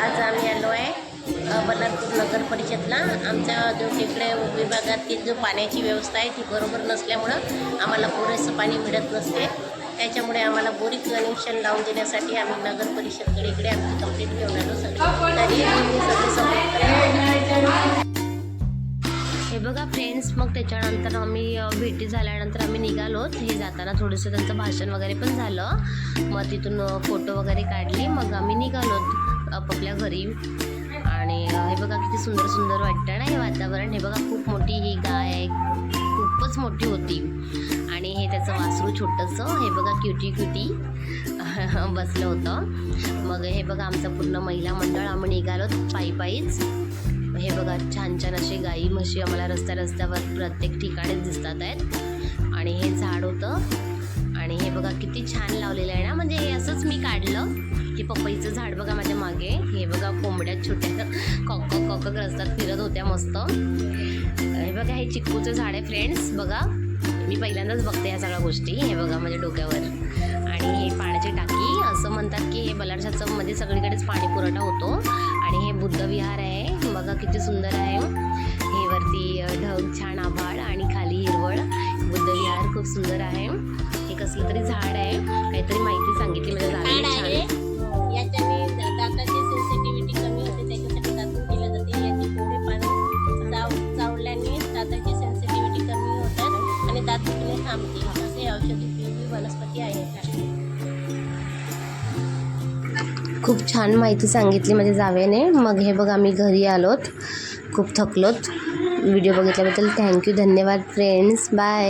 आज आम्ही आलो आहे बल्लारपूर नगर परिषदला. आमच्या जो तिकडे विभागातील जो पाण्याची व्यवस्था आहे ती बरोबर नसल्यामुळं आम्हाला पुरेसं पाणी मिळत नसते. त्याच्यामुळे आम्हाला बोरिंग कनेक्शन लावून देण्यासाठी आम्ही नगर परिषदकडे इकडे आमची कंप्लेंट घेऊन आलो. हे बघा फ्रेंड्स मग त्याच्यानंतर आम्ही भेटी झाल्यानंतर आम्ही निघालोत हे जाताना थोडंसं त्यांचं भाषण वगैरे पण झालं. मग तिथून फोटो वगैरे काढले. मग आम्ही निघालोत आपापल्या घरी. आणि हे बघा किती सुंदर सुंदर वाटतं ना हे वातावरण. हे बघा खूप मोठी ही गाय आहे. खूपच मोठी होती. आणि हे त्याचं वासरू छोटंसं हे बघा क्युटी क्युटी बसलं होतं. मग हे बघा आमचं पूर्ण महिला मंडळ आम्ही निघालोत पायी पायीच. हे बघा छान छान असे गाई म्हशी आम्हाला रस्त्या रस्त्यावर प्रत्येक ठिकाणीच दिसतात आहेत. आणि हे झाड होतं. आणि हे बघा किती छान लावलेलं आहे ना. म्हणजे हे असंच मी काढलं की पपईचं झाड बघा माझ्या कोंबड्या छोट्या कॉक कॉक रस्त्यात फिरत होत्या मस्त. हे बघा हे चिक्कूचं झाड आहे फ्रेंड्स बघा मी पहिल्यांदाच बघते ह्या सगळ्या गोष्टी. हे बघा माझ्या डोक्यावर. आणि हे पाण्याची टाकी असं म्हणतात की हे बलारशाचं मध्ये म्हणजे सगळीकडेच पाणी पुरवठा होतो. आणि हे बुद्ध विहार आहे. बघा किती सुंदर आहे. हे वरती ढग छान आभाळ आणि खाली हिरवळ. बुद्ध विहार खूप सुंदर आहे. हे कसलं तरी झाड आहे. काहीतरी माहिती सांगितली म्हणजे वनस्पती खूप छान माहिती सांगितली माझ्या जावेने. मग हे बघ आम्ही घरी आलोत. खूप थकलोत. व्हिडिओ बघितल्याबद्दल थँक्यू. धन्यवाद फ्रेंड्स बाय